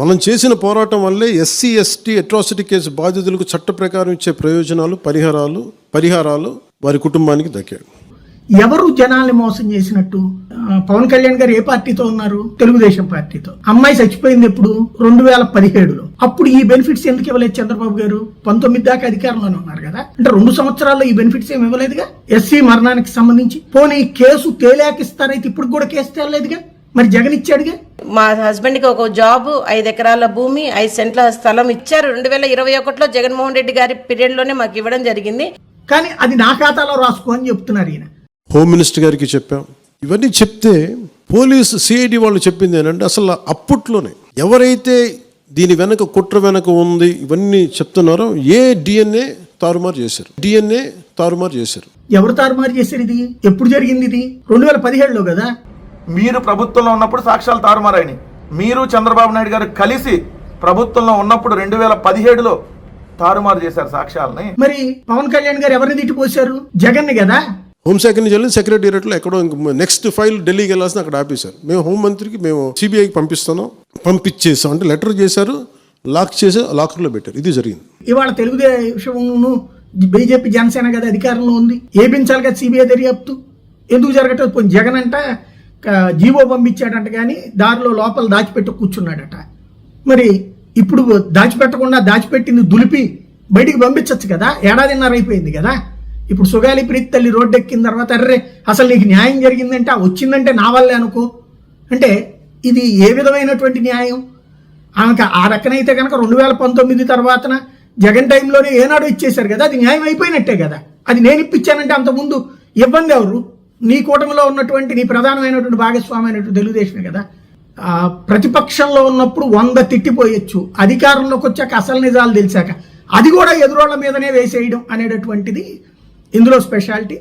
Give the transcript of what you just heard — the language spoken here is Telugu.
మనం చేసిన పోరాటం వల్లే ఎస్సీ ఎస్టీ అట్రాసిటీ కేసు బాధితులకు చట్ట ప్రకారం ఇచ్చే ప్రయోజనాలు పరిహారాలు పరిహారాలు వారి కుటుంబానికి దక్కాయి. ఎవరు జనాల్ని మోసం చేసినట్టు? పవన్ కళ్యాణ్ గారు ఏ పార్టీతో ఉన్నారు? తెలుగుదేశం పార్టీతో. అమ్మాయి చచ్చిపోయింది ఎప్పుడు? రెండు వేల పదిహేడులో. అప్పుడు ఈ బెనిఫిట్స్ ఎందుకు ఇవ్వలేదు చంద్రబాబు గారు? పంతొమ్మిది దాకా అధికారంలోనే ఉన్నారు కదా? అంటే రెండు సంవత్సరాల్లో ఈ బెనిఫిట్స్ ఏమి ఇవ్వలేదుగా? ఎస్సీ మరణానికి సంబంధించి. పోనీ కేసు తేలేకిస్తారైతే ఇప్పుడు కూడా కేసు తేలేదుగా మరి జగన్ ఇచ్చాడుగా? మా హస్బెండ్కి ఒక జాబ్ ఐదు ఎకరాల భూమి ఐదు సెంట్ల స్థలం ఇచ్చారు. రెండు వేల ఇరవై ఒకటిలో జగన్మోహన్ రెడ్డి గారి పీరియడ్లోనే మాకు ఇవ్వడం జరిగింది. కానీ అది నా ఖాతాలో రాసుకో అని చెప్తున్నారు ఈయన. హోమ్ మినిస్టర్ గారికి చెప్పాం. ఇవన్నీ చెప్తే పోలీసు సిఐడి వాళ్ళు చెప్పింది ఏంటంటే అసలు అప్పట్లోనే ఎవరైతే దీని వెనక కుట్ర వెనక ఉంది ఇవన్నీ చెప్తున్నారో ఏ డిఎన్ఏ తారుమారు చేశారు. డిఎన్ఏ తారుమారు చేశారు. ఎవరు తారుమారు చేశారు ఇది? ఎప్పుడు జరిగింది ఇది? రెండు వేల పదిహేడులో కదా? మీరు ప్రభుత్వంలో ఉన్నప్పుడు సాక్ష్యాలు తారుమారాయని. మీరు చంద్రబాబు నాయుడు గారు కలిసి ప్రభుత్వంలో ఉన్నప్పుడు రెండు వేల పదిహేడులో తారుమారు చేశారు సాక్ష్యాలని. మరి పవన్ కళ్యాణ్ గారు ఎవరిని తిట్టిపోశారు జగన్ కదా? హోంశాఖ నుంచి వెళ్ళి సెక్రటేరియట్లో ఎక్కడో నెక్స్ట్ ఫైల్ ఢిల్లీకి వెళ్ళాల్సిన అక్కడ ఆపేశారు. మేము హోంమంత్రికి మేము సిబిఐకి పంపిస్తున్నాం. పంపించేసాం అంటే లెటర్ చేశారు లాక్ చేసి లాకర్లో పెట్టారు. ఇది జరిగింది. ఇవాళ తెలుగుదేశం బీజేపీ జనసేన కదా అధికారంలో ఉంది. ఏపించాలి కదా సిబిఐ దర్యాప్తు? ఎందుకు జరగటం జగన్ అంట జీవో పంపించాడంట కానీ దారిలో లోపల దాచిపెట్టి కూర్చున్నాడట. మరి ఇప్పుడు దాచిపెట్టకుండా దాచిపెట్టింది దులిపి బయటికి పంపించవచ్చు కదా? ఏడాదిన్నర అయిపోయింది కదా? ఇప్పుడు సుగాలి ప్రీతి తల్లి రోడ్డు ఎక్కిన తర్వాత అర్రే అసలు నీకు న్యాయం జరిగిందంటే ఆ వచ్చిందంటే నా వల్లే అనుకో. అంటే ఇది ఏ విధమైనటువంటి న్యాయం? ఆమెకి ఆ రకనైతే కనుక రెండు వేల పంతొమ్మిది తర్వాతన జగన్ టైంలోనే ఏనాడు ఇచ్చేశారు కదా అది న్యాయం అయిపోయినట్టే కదా. అది నేను ఇప్పించానంటే అంతకుముందు ఇబ్బంది ఎవరు? నీ కూటమిలో ఉన్నటువంటి నీ ప్రధానమైనటువంటి భాగస్వామి అయినటువంటి తెలుగుదేశమే కదా. ఆ, ప్రతిపక్షంలో ఉన్నప్పుడు వంద తిట్టిపోయొచ్చు. అధికారంలోకి వచ్చాక అసలు నిజాలు తెలిసాక. అది కూడా ఎదురోళ్ళ మీదనే వేసేయడం అనేటటువంటిది ఇందులో స్పెషాలిటీ